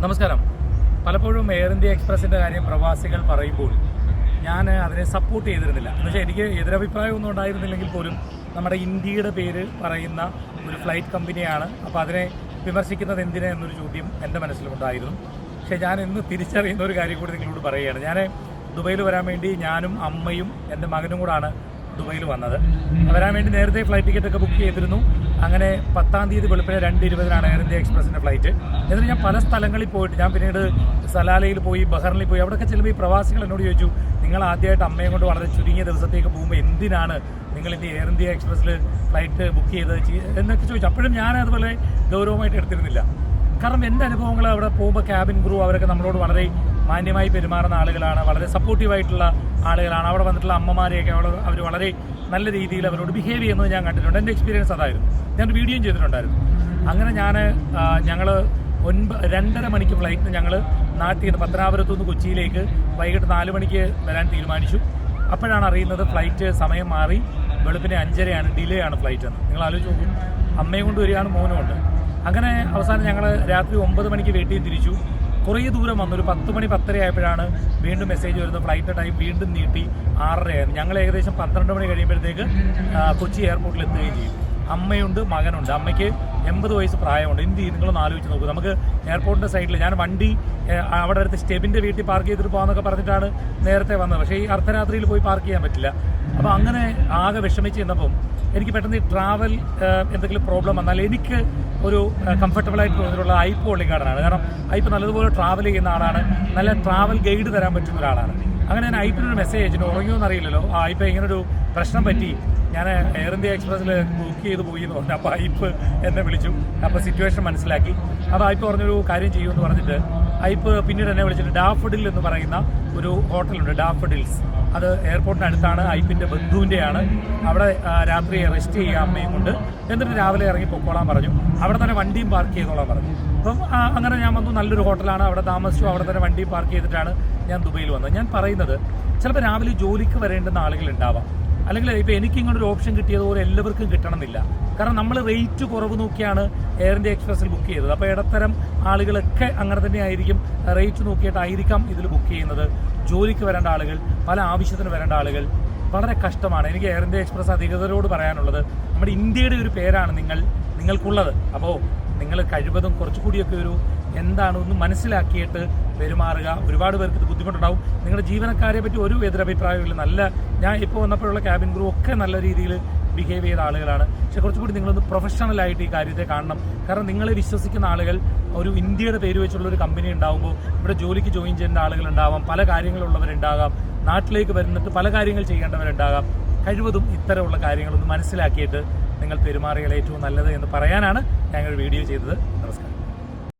നമസ്കാരം. പലപ്പോഴും air India എക്സ്പ്രസിന്റെ കാര്യം പ്രവാസികൾ പറയുമ്പോൾ ഞാൻ അതിനെ സപ്പോർട്ട് ചെയ്തിരുന്നില്ല. എന്ന് വെച്ചാൽ എനിക്ക് എതിരഭിപ്രായമൊന്നും ഉണ്ടായിരുന്നില്ലെങ്കിൽ പോലും നമ്മുടെ ഇന്ത്യയുടെ പേര് പറയുന്ന ഒരു ഫ്ലൈറ്റ് കമ്പനിയാണ് അപ്പോൾ അതിനെ വിമർശിക്കുന്നത് എന്തിനാ എന്നൊരു ചോദ്യം എന്റെ മനസ്സിലുണ്ടായിരുന്നു പക്ഷേ ഞാൻ ഇന്ന് തിരിച്ചറിയുന്ന ഒരു കാര്യം കൂടി നിങ്ങളോട് പറയുകയാണ്. ഞാൻ ദുബൈയിൽ വരാൻ വേണ്ടി ഞാനും അമ്മയും എന്റെ മകനും കൂടാണ് ദുബൈയിൽ വന്നത്. വരാൻ വേണ്ടി നേരത്തെ ഫ്ലൈറ്റ് ടിക്കറ്റ് ഒക്കെ ബുക്ക് ചെയ്തിരുന്നു. അങ്ങനെ പത്താം തീയതി വെളുപ്പിനെ രണ്ട് ഇരുപതിനാണ് എയർ ഇന്ത്യ എക്സ്പ്രസിന്റെ ഫ്ലൈറ്റ് എന്നിട്ട് ഞാൻ പല സ്ഥലങ്ങളിൽ പോയിട്ട് ഞാൻ പിന്നീട് സലാലയിൽ പോയി ബഹറിനിൽ പോയി അവിടെയൊക്കെ ചെല്ലുമ്പോൾ ഈ പ്രവാസികൾ എന്നോട് ചോദിച്ചു നിങ്ങൾ ആദ്യമായിട്ട് അമ്മയെ കൊണ്ട് വളരെ ചുരുങ്ങിയ ദിവസത്തേക്ക് പോകുമ്പോൾ എന്തിനാണ് നിങ്ങൾ ഇനി എയർ ഇന്ത്യ എക്സ്പ്രസ്സിൽ ഫ്ലൈറ്റ് ബുക്ക് ചെയ്തത്? ചെയ്- എന്നൊക്കെ ചോദിച്ചു. അപ്പോഴും ഞാൻ അതുപോലെ ഗൗരവമായിട്ട് എടുത്തിരുന്നില്ല. കാരണം എന്റെ അനുഭവങ്ങൾ അവിടെ പോകുമ്പോൾ ക്യാബിൻ ക്രൂ അവരൊക്കെ നമ്മളോട് വളരെ മാന്യമായി പെരുമാറുന്ന ആളുകളാണ് വളരെ സപ്പോർട്ടീവായിട്ടുള്ള ആളുകളാണ്. അവിടെ വന്നിട്ടുള്ള അമ്മമാരെയൊക്കെ അവൾ അവർ വളരെ നല്ല രീതിയിൽ അവരോട് ബിഹേവ് ചെയ്യുന്നത് ഞാൻ കണ്ടിട്ടുണ്ട്. എന്റെ എക്സ്പീരിയൻസ് അതായിരുന്നു. ഞാനൊരു വീഡിയോയും ചെയ്തിട്ടുണ്ടായിരുന്നു. അങ്ങനെ ഞാൻ ഞങ്ങൾ ഒൻപത് രണ്ടര മണിക്ക് ഫ്ലൈറ്റിന് ഞങ്ങൾ നാട്ടിൽ നിന്ന് പത്തനാപുരത്തു നിന്ന് കൊച്ചിയിലേക്ക് വൈകിട്ട് നാല് മണിക്ക് വരാൻ തീരുമാനിച്ചു. അപ്പോഴാണ് അറിയുന്നത് ഫ്ലൈറ്റ് സമയം മാറി വെളുപ്പിനെ അഞ്ചരയാണ് ഡിലേ ആണ് ഫ്ലൈറ്റ് എന്ന്. നിങ്ങൾ ആലോചിച്ച് നോക്കും. അമ്മയും കൊണ്ട് വരികയാണ് മോനും ഉണ്ട് അങ്ങനെ അവസാനം ഞങ്ങൾ രാത്രി ഒമ്പത് മണിക്ക് വീട്ടിൽ തിരിച്ചു. കുറേ ദൂരം വന്നു. ഒരു പത്ത് മണി പത്തര ആയപ്പോഴാണ് വീണ്ടും മെസ്സേജ് വരുന്നത്. ഫ്ലൈറ്റ് ടൈം വീണ്ടും നീട്ടി ആറരയായിരുന്നു. ഞങ്ങൾ ഏകദേശം പന്ത്രണ്ട് മണി കഴിയുമ്പോഴത്തേക്ക് കൊച്ചി എയർപോർട്ടിൽ എത്തുകയും ചെയ്യും അമ്മയുണ്ട് മകനുണ്ട്. അമ്മയ്ക്ക് എൺപത് വയസ്സ് പ്രായമുണ്ട്. എന്ത് ചെയ്യും? നിങ്ങളൊന്ന് ആലോചിച്ച് നോക്കൂ. നമുക്ക് എയർപോർട്ടിന്റെ സൈഡിൽ ഞാൻ വണ്ടി അവിടെ അടുത്ത് സ്റ്റെബിന്റെ വീട്ടിൽ പാർക്ക് ചെയ്തിട്ട് പോകാമെന്നൊക്കെ പറഞ്ഞിട്ടാണ് നേരത്തെ വന്നത്. പക്ഷേ ഈ അർദ്ധരാത്രിയിൽ പോയി പാർക്ക് ചെയ്യാൻ പറ്റില്ല. അപ്പോൾ അങ്ങനെ ആകെ വിഷമിച്ച് ചെന്നപ്പം എനിക്ക് പെട്ടെന്ന് ട്രാവൽ എന്തെങ്കിലും പ്രോബ്ലം വന്നാൽ എനിക്ക് ഒരു കംഫർട്ടബിളായിട്ട് തോന്നിയിട്ടുള്ള ഐപ്പ് ഒള്ളിക്കാടനാണ് കാരണം ഐപ്പ് നല്ലതുപോലെ ട്രാവൽ ചെയ്യുന്ന ആളാണ്. നല്ല ട്രാവൽ ഗൈഡ് തരാൻ പറ്റുന്ന ഒരാളാണ്. അങ്ങനെ ഞാൻ ഐപ്പിനൊരു മെസ്സേജ് അയച്ചിട്ട് ഉറങ്ങിയോ അറിയില്ലല്ലോ ആ ഐപ്പ് ഇങ്ങനൊരു പ്രശ്നം പറ്റി. ഞാൻ എയർ ഇന്ത്യ എക്സ്പ്രസ്സിൽ ബുക്ക് ചെയ്ത് പോയി എന്ന് പറഞ്ഞു അപ്പോൾ ഐപ്പ് എന്നെ വിളിച്ചു. അപ്പോൾ സിറ്റുവേഷൻ മനസ്സിലാക്കി. അപ്പോൾ ഐപ്പ് പറഞ്ഞൊരു കാര്യം ചെയ്യുമെന്ന് പറഞ്ഞിട്ട് ഐപ്പ് പിന്നീട് എന്നെ വിളിച്ചിട്ട് ഡാഫഡിൽ എന്ന് പറയുന്ന ഒരു ഹോട്ടലുണ്ട് ഡാഫഡിൽസ് അത് എയർപോർട്ടിന് അടുത്താണ് ഐപ്പിന്റെ ബന്ധുവിന്റെയാണ് അവിടെ രാത്രി റെസ്റ്റ് ചെയ്യുക അമ്മയും കൊണ്ട്. എന്നിട്ട് രാവിലെ ഇറങ്ങി പൊക്കോളാൻ പറഞ്ഞു. അവിടെ തന്നെ വണ്ടിയും പാർക്ക് ചെയ്തോളാൻ പറഞ്ഞു. അപ്പം അങ്ങനെ ഞാൻ വന്നു. നല്ലൊരു ഹോട്ടലാണ്. അവിടെ താമസിച്ചു. അവിടെ തന്നെ വണ്ടി പാർക്ക് ചെയ്തിട്ടാണ് ഞാൻ ദുബൈയിൽ വന്നത്. ഞാൻ പറയുന്നത് ചിലപ്പോൾ രാവിലെ ജോലിക്ക് വരേണ്ടുന്ന ആളുകൾ ഉണ്ടാവാം. അല്ലെങ്കിൽ ഇപ്പോൾ എനിക്ക് ഇങ്ങനെ ഒരു ഓപ്ഷൻ കിട്ടിയതുപോലെ എല്ലാവർക്കും കിട്ടണമെന്നില്ല. കാരണം നമ്മൾ റേറ്റ് കുറവ് നോക്കിയാണ് എയർ ഇന്ത്യ എക്സ്പ്രസ്സിൽ ബുക്ക് ചെയ്തത്. അപ്പോൾ ഇടത്തരം ആളുകളൊക്കെ അങ്ങനെ തന്നെ ആയിരിക്കും റേറ്റ് നോക്കിയിട്ടായിരിക്കാം ഇതിൽ ബുക്ക് ചെയ്യുന്നത്. ജോലിക്ക് വരേണ്ട ആളുകൾ പല ആവശ്യത്തിന് വരേണ്ട ആളുകൾ വളരെ കഷ്ടമാണ്. എനിക്ക് എയർ ഇന്ത്യ എക്സ്പ്രസ് അധികൃതരോട് പറയാനുള്ളത് നമ്മുടെ ഇന്ത്യയുടെ ഒരു പേരാണ് നിങ്ങൾ നിങ്ങൾക്കുള്ളത്. അപ്പോൾ നിങ്ങൾ കഴിവതും കുറച്ചു കൂടിയൊക്കെ ഒരു എന്താണ് ഒന്ന് മനസ്സിലാക്കിയിട്ട് പെരുമാറുക. ഒരുപാട് പേർക്ക് ഇത് ബുദ്ധിമുട്ടുണ്ടാവും. നിങ്ങളുടെ ജീവനക്കാരെ പറ്റി ഒരു എതിരഭിപ്രായമില്ല നല്ല ഞാൻ ഇപ്പോൾ വന്നപ്പോഴുള്ള ക്യാബിൻ ക്രൂ ഒക്കെ നല്ല രീതിയിൽ ബിഹേവ് ചെയ്ത ആളുകളാണ്. പക്ഷെ കുറച്ചുകൂടി നിങ്ങളൊന്ന് പ്രൊഫഷണലായിട്ട് ഈ കാര്യത്തെ കാണണം. കാരണം നിങ്ങളെ വിശ്വസിക്കുന്ന ആളുകൾ ഒരു ഇന്ത്യയുടെ പേര് വെച്ചുള്ള ഒരു കമ്പനി ഉണ്ടാകുമ്പോൾ ഇവിടെ ജോലിക്ക് ജോയിൻ ചെയ്യേണ്ട ആളുകൾ ഉണ്ടാവാം പല കാര്യങ്ങളുള്ളവരുണ്ടാകാം. നാട്ടിലേക്ക് വരുന്നിട്ട് പല കാര്യങ്ങൾ ചെയ്യേണ്ടവരുണ്ടാകാം. കഴിവതും ഇത്തരമുള്ള കാര്യങ്ങളൊന്ന് മനസ്സിലാക്കിയിട്ട് നിങ്ങൾ പെരുമാറിയാൽ ഏറ്റവും നല്ലത് എന്ന് പറയാനാണ് ഞങ്ങൾ വീഡിയോ ചെയ്തത്. നമസ്കാരം.